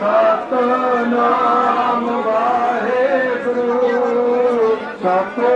ਸਤਨਾਮ ਵਾਹਿਗੁਰੂ ਸਤਨਾਮ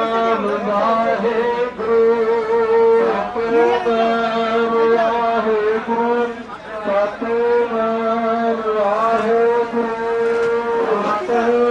करो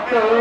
ಮಾತೋ